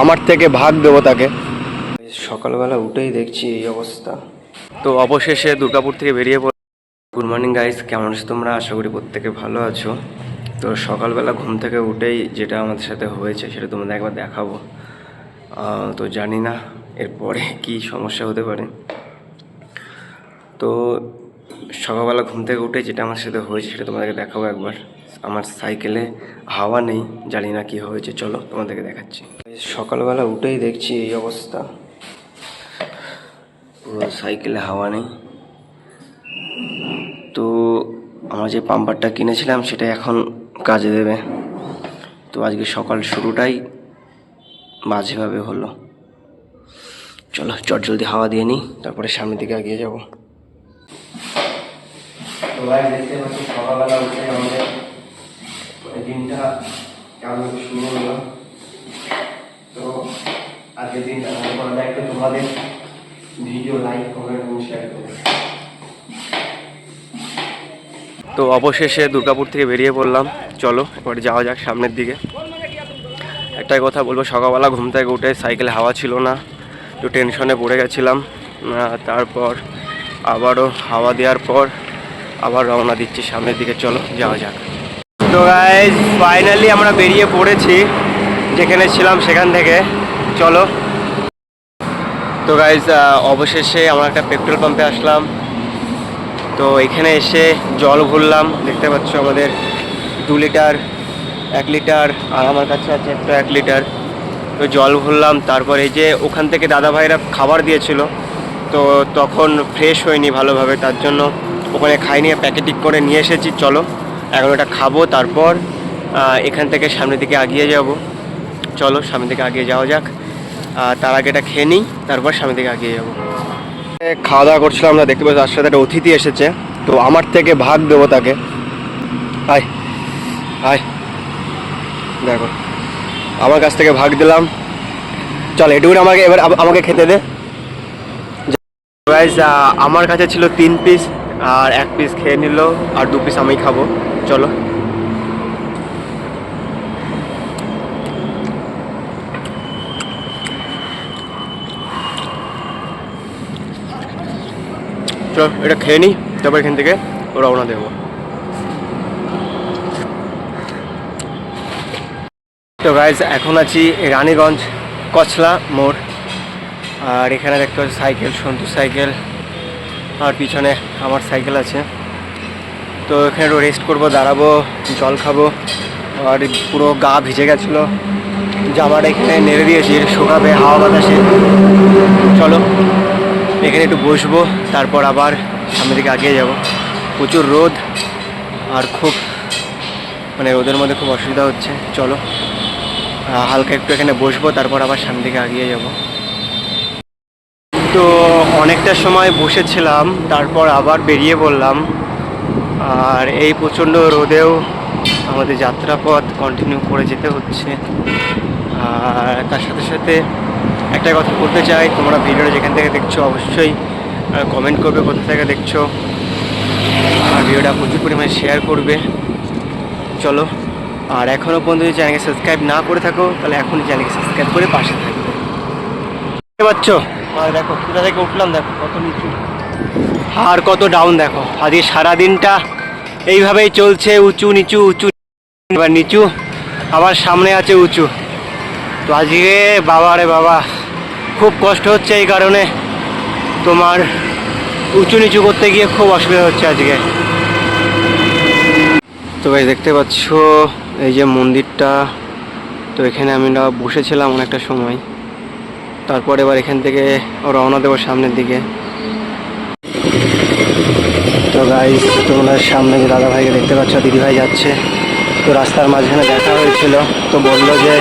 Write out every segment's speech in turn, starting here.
আমার থেকে ভাগ দেবো তাকে। সকালবেলা উঠেই দেখছি এই অবস্থা। তো অবশেষে দুর্গাপুর থেকে বেরিয়ে পড় গুড মর্নিং গাইস কেমন আছো তোমরা? আশা করি প্রত্যেকে ভালো আছো। তো সকালবেলা ঘুম থেকে উঠেই যেটা আমাদের সাথে হয়েছে সেটা তোমাদের একবার দেখাবো। তো জানি না এরপরে কি সমস্যা হতে পারে। তো সকালবেলা ঘুম থেকে উঠে যেটা আমার সাথে হয়েছে সেটা তোমাদেরকে দেখাবো একবার। আমার সাইকেলে হাওয়া নেই, জানি না কি হয়েছে, চলো তোমাদেরকে দেখাচ্ছি। সকালবেলা উঠেই দেখছি এই অবস্থা। পুরো সাইকেলে হাওয়া নেই। তো আমরা যে পাম্পারটা কিনেছিলাম সেটা এখন কাজে দেবে। তো আজকে সকাল শুরুটাই বাজেভাবে হলো। চলো চট জলদি হাওয়া দিয়ে নিই, তারপরে সামনের দিকে এগিয়ে যাব। তো ভাই, দেখতে পাচ্ছি সকালবেলা উঠে আমাদের দিনটা কেমন শুরু হলো। তো আজকের দিনটা আমাদের করা দায়িত্ব তোমাদের ভিডিও লাইক কমেন্ট এবং শেয়ার করবে তো অবশেষে দুর্গাপুর থেকে বেরিয়ে পড়লাম। চলো, এবার যাওয়া যাক সামনের দিকে। একটাই কথা বলব, সকালবেলা ঘুম থেকে উঠে সাইকেলে হাওয়া ছিল না, একটু টেনশনে পড়ে গেছিলাম। তারপর আবারও হাওয়া দেওয়ার পর আবার রওনা দিচ্ছি সামনের দিকে, চলো, যাওয়া যাক। তো গাইজ ফাইনালি আমরা বেরিয়ে পড়েছি, যেখানে ছিলাম সেখান থেকে। চলো। তো গাইজ অবশেষে আমরা একটা পেট্রোল পাম্পে আসলাম। তো এখানে এসে জল ভরলাম, দেখতে পাচ্ছ আমাদের দু লিটার, এক লিটার, আর আমার কাছে আছে একটা এক লিটার। তো জল ভরলাম, তারপর এই যে ওখান থেকে দাদা ভাইরা খাবার দিয়েছিল, তো তখন ফ্রেশ হয়নি ভালোভাবে, তার জন্য ওখানে খাই নিয়ে প্যাকেটিং করে নিয়ে এসেছি, চলো। এখন ওটা খাব, তারপর এখান থেকে সামনের দিকে আগিয়ে যাব। চলো, সামনের দিকে আগিয়ে যাওয়া যাক। তার আগে এটা খেয়ে নিই, তারপর সামনের দিকে আগিয়ে যাব। খাওয়া দাওয়া করছিলাম আমরা, দেখতে পাচ্ছি, তার সাথে একটা অতিথি এসেছে। তো আমার থেকে ভাগ দেবো তাকে। আয় আয়। দেখো, আমার কাছ থেকে ভাগ দিলাম। চল, এটুকুন আমাকে এবার আমাকে খেতে দে। আমার কাছে ছিল তিন পিস আর এক পিস খেয়ে নিল আর দু পিস আমি খাব। চলো। চলো, এটা খেয়ে নিই তারপর এখান থেকে রওনা দেবো। তো গাইজ এখন আছি রানীগঞ্জ কচলা মোড়। আর এখানে দেখতে পাচ্ছি সাইকেল, সন্তু সাইকেল। আর পিছনে আমার সাইকেল আছে। তো এখানে একটু রেস্ট করব, দাঁড়াবো, জল খাব। আর পুরো গা ভিজে গেছিল। জামাটা এখানে নেড়ে দিয়েছি, শুকাবে, হাওয়া বাতাসে। চলো, এখানে একটু বসবো, তারপর আবার সামনের দিকে আগিয়ে যাব। প্রচুর রোদ আর খুব মানে রোদের মধ্যে খুব অসুবিধা হচ্ছে। চলো হালকা একটু এখানে বসবো, তারপর আবার সামনের দিকে আগিয়ে যাব। তো অনেকটা সময় বসেছিলাম, তারপর আবার বেরিয়ে পড়লাম। আর এই প্রচণ্ড রোদেও আমাদের যাত্রাপথ কন্টিনিউ করে যেতে হচ্ছে। আর তার সাথে সাথে একটা কথা বলতে চাই, তোমরা ভিডিওটা যেখান থেকে দেখছ অবশ্যই কমেন্ট করবে কোথা থেকে দেখছ। আর ভিডিওটা প্রচুর পরিমাণে শেয়ার করবে। চলো, আর এখনও পর্যন্ত যদি চ্যানেলকে সাবস্ক্রাইব না করে থাকো, তাহলে এখনই চ্যানেলকে সাবস্ক্রাইব করে পাশে থাকবে। বুঝতে দেখো, কোথা থেকে উঠলাম দেখো, কত নিচু। আর কত ডাউন দেখো। আজকে সারাদিনটা এইভাবেই চলছে, উঁচু, নিচু, উঁচু, এবার নিচু, আবার সামনে আছে উঁচু। তো আজকে বাবা রে বাবা, খুব কষ্ট হচ্ছে এই কারণে তোমার উঁচু নিচু করতে গিয়ে খুব অসুবিধা হচ্ছে আজকে। তো ভাই দেখতে পাচ্ছ, এই যে মন্দিরটা, তো এখানে আমরা বসেছিলাম অনেকটা সময়। তারপর এবার এখান থেকে রওনা দেবো সামনের দিকে। তো গাইজ তোমরা সামনে যে দাদা ভাইকে দেখতে পাচ্ছ দিদি ভাই যাচ্ছে। তো রাস্তার মাঝখানে দেখা হয়েছিল। তো বলল যে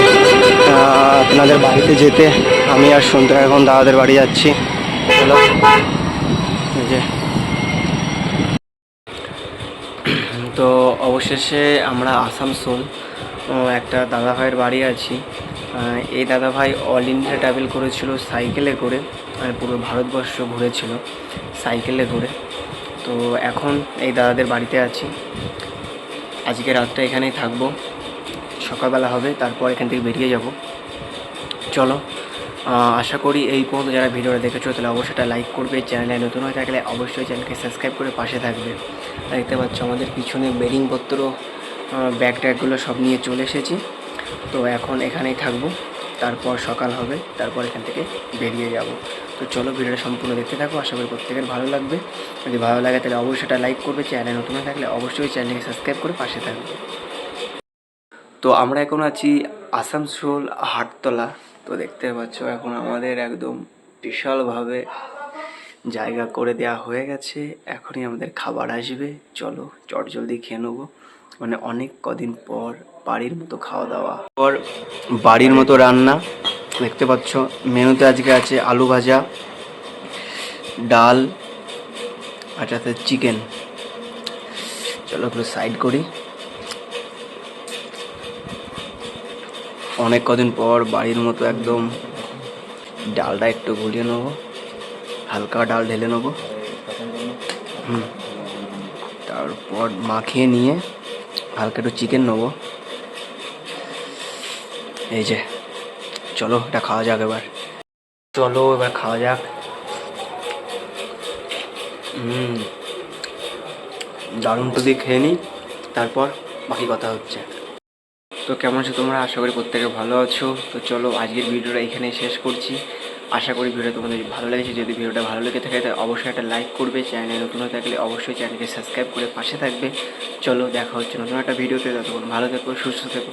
আপনাদের বাড়িতে যেতে। আমি আর সন্ধ্যা এখন দাদাদের বাড়ি যাচ্ছি। যে। তো অবশেষে আমরা আসানসোল একটা দাদা ভাইয়ের বাড়ি আছি। এই দাদা ভাই অল ইন্ডিয়া ট্রাভেল করেছিল সাইকেলে করে আর পুরো ভারতবর্ষ ঘুরেছিল সাইকেলে করে। তো এখন এই দাদাদের বাড়িতে আছি। আজকে রাতটা এখানেই থাকব। সকালবেলা হবে, তারপর এখান থেকে বেরিয়ে যাব। চলো আশা করি এই পর্যন্ত যারা ভিডিওটা দেখেছ, তাহলে অবশ্যই একটা লাইক করবে। চ্যানেলে নতুন হয়ে থাকলে অবশ্যই চ্যানেলকে সাবস্ক্রাইব করে পাশে থাকবে। দেখতে পাচ্ছ আমাদের পিছনে বেরিংপত্র ব্যাগ ট্যাগগুলো সব নিয়ে চলে এসেছি। তো এখন এখানেই থাকব। তারপর সকাল হবে, তারপর এখান থেকে বেরিয়ে যাব। তো চলো ভিডিওটা সম্পূর্ণ দেখতে থাকো, আশা করি প্রত্যেকের ভালো লাগবে। যদি ভালো লাগে তাহলে অবশ্যই একটা লাইক করবে চ্যানেল নতুন থাকলে অবশ্যই চ্যানেলকে সাবস্ক্রাইব করে পাশে থাকবে। তো আমরা এখন আছি আসানসোল হাটতলা। তো দেখতে পাচ্ছ এখন আমাদের একদম বিশালভাবে জায়গা করে দেওয়া হয়ে গেছে। এখনই আমাদের খাবার আসবে। চলো চট জলদি খেয়ে নেব। মানে অনেক কদিন পর বাড়ির মতো খাওয়া দাওয়া। পর বাড়ির মতো রান্না, দেখতে পাচ্ছ, মেনুতে আজকে আছে আলু ভাজা, ডাল, আর সাথে চিকেন। চলো একটু সাইড করি। অনেক কদিন পর বাড়ির মতো একদম ডালটা একটু গুলিয়ে নেব, হালকা ডাল ঢেলে নেব। হুম। তারপর মাখিয়ে নিয়ে হালকা একটু চিকেন নেব। এই যে, চলো, এটা খাওয়া যাক এবার। চলো, এবার খাওয়া যাক। দারুণ দিয়ে খেয়ে নিই তারপর বাকি কথা হচ্ছে। তো কেমন আছো তোমরা? আশা করি প্রত্যেকে ভালো আছো। তো চলো, আজকের ভিডিওটা এখানেই শেষ করছি। আশা করি ভিডিও তোমাদের ভালো লেগেছে। যদি ভিডিওটা ভালো লেগে থাকে, তাহলে অবশ্যই একটা লাইক করবে। চ্যানেলে নতুন হয়ে থাকলে অবশ্যই চ্যানেলকে সাবস্ক্রাইব করে পাশে থাকবে। চলো, দেখা হচ্ছে নতুন একটা ভিডিওতে। ততক্ষণ ভালো থেকো, সুস্থ থেকো।